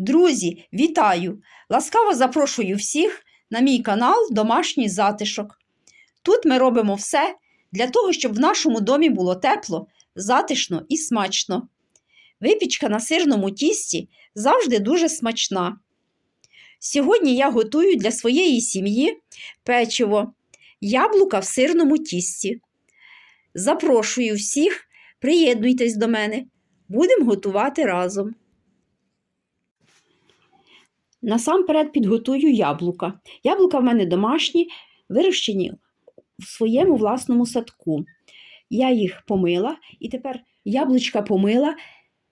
Друзі, вітаю! Ласкаво запрошую всіх на мій канал Домашній затишок. Тут ми робимо все для того, щоб в нашому домі було тепло, затишно і смачно. Випічка на сирному тісті завжди дуже смачна. Сьогодні я готую для своєї сім'ї печиво, яблука в сирному тісті. Запрошую всіх, приєднуйтесь до мене. Будемо готувати разом. Насамперед підготую яблука. Яблука в мене домашні, вирощені в своєму власному садку. Я їх помила і тепер яблучка помила,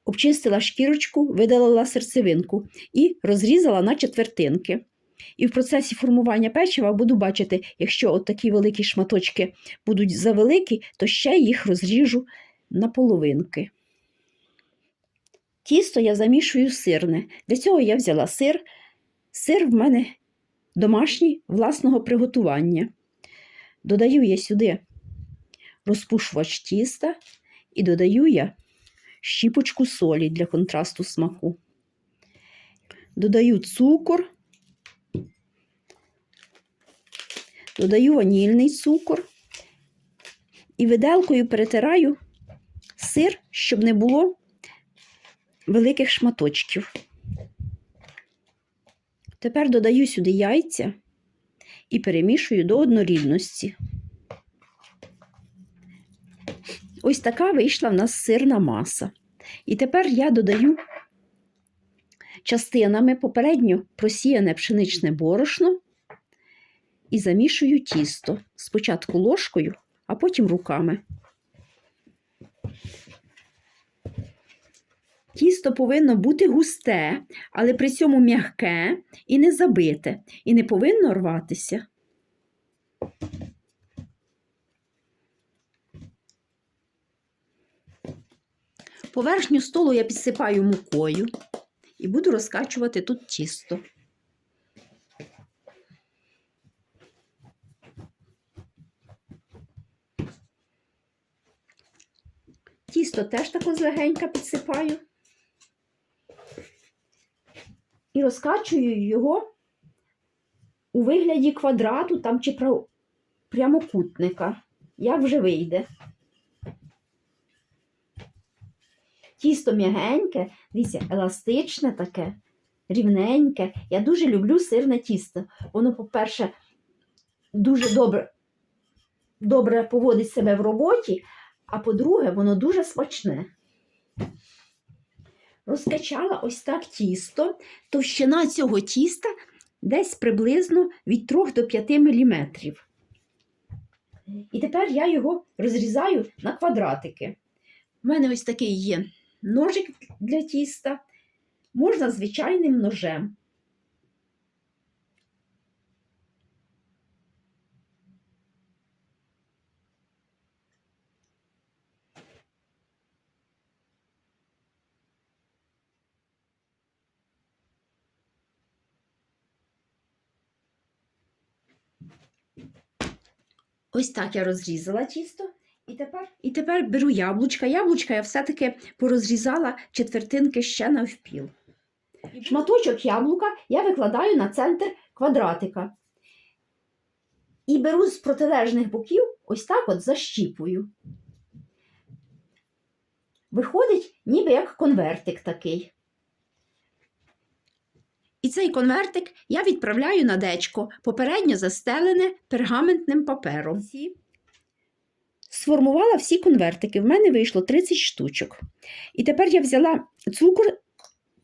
обчистила шкірочку, видалила серцевинку і розрізала на четвертинки. І в процесі формування печива буду бачити, якщо от такі великі шматочки будуть завеликі, то ще їх розріжу на половинки. Тісто я замішую сирне. Для цього я взяла сир. Сир в мене домашній власного приготування. Додаю я сюди розпушувач тіста і додаю я щіпочку солі для контрасту смаку. Додаю цукор, додаю ванільний цукор і виделкою перетираю сир, щоб не було великих шматочків. Тепер додаю сюди яйця і перемішую до однорідності. Ось така вийшла в нас сирна маса. І тепер я додаю частинами попередньо просіяне пшеничне борошно і замішую тісто спочатку ложкою, а потім руками. Тісто повинно бути густе, але при цьому м'яке і не забите, і не повинно рватися. Поверхню столу я підсипаю мукою і буду розкачувати тут тісто. Тісто теж тако злегенька підсипаю і розкачую його у вигляді квадрату там чи прямокутника, як вже вийде. Тісто м'ягеньке, дивіться, еластичне таке, рівненьке. Я дуже люблю сирне тісто. Воно, по-перше, дуже добре, добре поводить себе в роботі, а по-друге, воно дуже смачне. Розкачала ось так тісто. Товщина цього тіста десь приблизно від 3 до 5 мм. І тепер я його розрізаю на квадратики. У мене ось такий є ножик для тіста. Можна звичайним ножем. Ось так я розрізала тісто. І тепер, і тепер беру яблучка. Яблучка я все-таки порозрізала четвертинки ще навпіл. Шматочок яблука я викладаю на центр квадратика. І беру з протилежних боків, ось так от защіпую. Виходить, ніби як конвертик такий. І цей конвертик я відправляю на дечко, попередньо застелене пергаментним папером. Сформувала всі конвертики. В мене вийшло 30 штучок. І тепер я взяла цукор,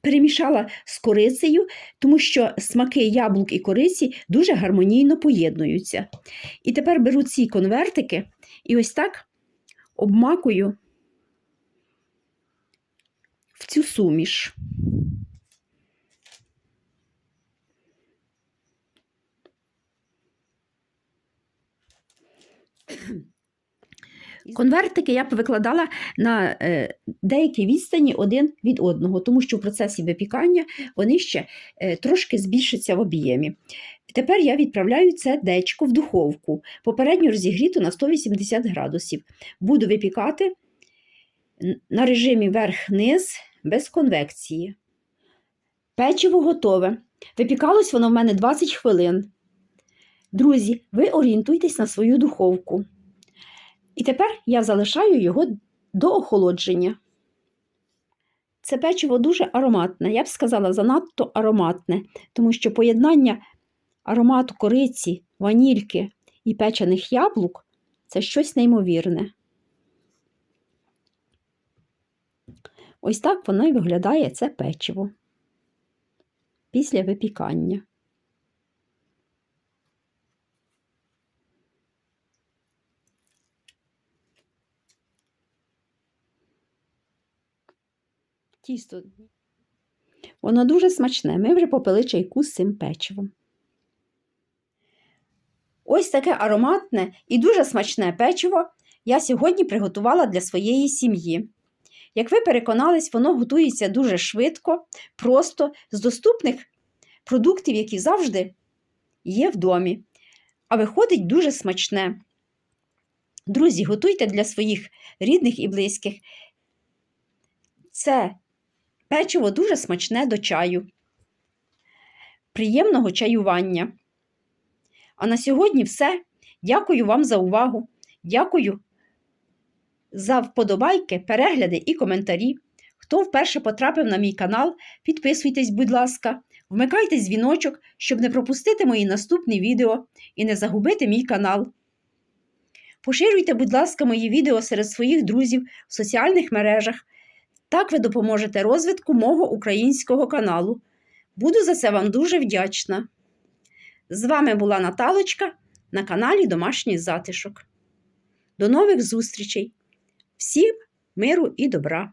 перемішала з корицею, тому що смаки яблук і кориці дуже гармонійно поєднуються. І тепер беру ці конвертики і ось так обмакую в цю суміш. Конвертики я б викладала на е, деякій відстані один від одного, тому що в процесі випікання вони ще е, трошки збільшаться в об'ємі. Тепер я відправляю це дечко в духовку, попередньо розігріту на 180 градусів. Буду випікати на режимі верх-низ без конвекції. Печиво готове. Випікалось воно в мене 20 хвилин. Друзі, ви орієнтуйтесь на свою духовку. І тепер я залишаю його до охолодження. Це печиво дуже ароматне, я б сказала, занадто ароматне, тому що поєднання аромату кориці, ванільки і печених яблук це щось неймовірне. Ось так воно і виглядає це печиво після випікання. Тісто. Воно дуже смачне. Ми вже попили чайку з цим печивом. Ось таке ароматне і дуже смачне печиво я сьогодні приготувала для своєї сім'ї. Як ви переконались, воно готується дуже швидко, просто з доступних продуктів, які завжди є в домі. А виходить дуже смачне. Друзі, готуйте для своїх рідних і близьких. Це печиво дуже смачне до чаю. Приємного чаювання. А на сьогодні все. Дякую вам за увагу. Дякую за вподобайки, перегляди і коментарі. Хто вперше потрапив на мій канал, підписуйтесь, будь ласка, вмикайте дзвіночок, щоб не пропустити мої наступні відео і не загубити мій канал. Поширюйте, будь ласка, мої відео серед своїх друзів в соціальних мережах. Так ви допоможете розвитку мого українського каналу. Буду за це вам дуже вдячна. З вами була Наталочка на каналі Домашній Затишок. До нових зустрічей! Всім миру і добра!